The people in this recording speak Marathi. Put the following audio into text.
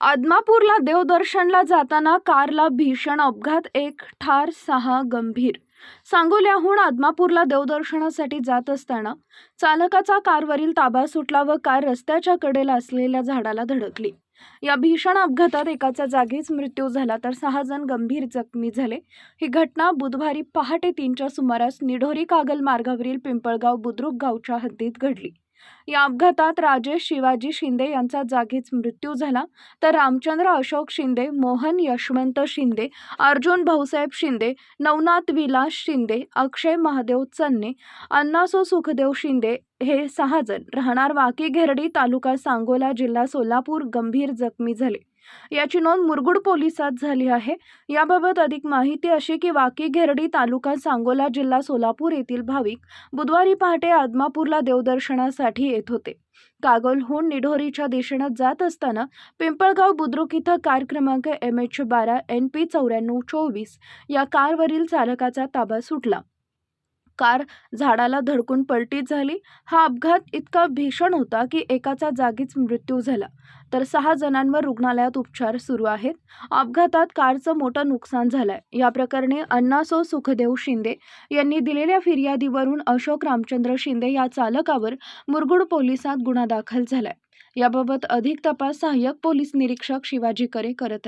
आदमापूरला देवदर्शनला जाताना कारला भीषण अपघात एक ठार सहा गंभीर. सांगोल्याहून आदमापूरला देवदर्शनासाठी जात असताना चालकाचा कारवरील ताबा सुटला व कार रस्त्याच्या कडेला असलेल्या झाडाला धडकली. या भीषण अपघातात एकाचा जागीच मृत्यू झाला तर सहा जण गंभीर जखमी झाले. ही घटना बुधवारी पहाटे तीनच्या सुमारास निढोरी कागल मार्गावरील पिंपळगाव बुद्रुक गावच्या हद्दीत घडली. या अपघातात राजेश शिवाजी शिंदे यांचा जागीच मृत्यू झाला तर रामचंद्र अशोक शिंदे मोहन यशवंत शिंदे अर्जुन भाऊसाहेब शिंदे नवनाथ विलास शिंदे अक्षय महादेव चन्ने अण्णासो सुखदेव शिंदे हे सहा जण. राहणार वाकी घेरडी तालुका सांगोला जिल्हा सोलापूर. गंभीर जखमी झाले. याची नोंद मुरगुड पोलिसात झाली आहे. याबाबत अधिक माहिती अशी की वाकी घेरडी तालुका सांगोला जिल्हा सोलापूर येथील भाविक बुधवारी पहाटे आदमापूरला देवदर्शनासाठी येत होते. कागोलहून निढोरीच्या दिशेनं जात असताना पिंपळगाव बुद्रुक इथं कार क्रमांक एम एच बारा एन पी चौऱ्याण्णव चोवीस या कारवरील चालकाचा ताबा सुटला. कार झाडाला धडकून पलटीत झाली. हा अपघात इतका भीषण होता की एकाचा जागीच मृत्यू झाला. तर सहा जणांवर रुग्णालयात उपचार सुरू आहेत. अपघातात कारचं मोठं नुकसान झालंय. या प्रकरणी अण्णासो सुखदेव शिंदे यांनी दिलेल्या फिर्यादीवरून अशोक रामचंद्र शिंदे या चालकावर मुरगुड पोलिसात गुन्हा दाखल झालाय. याबाबत अधिक तपास सहाय्यक पोलीस निरीक्षक शिवाजी करे करत आहेत.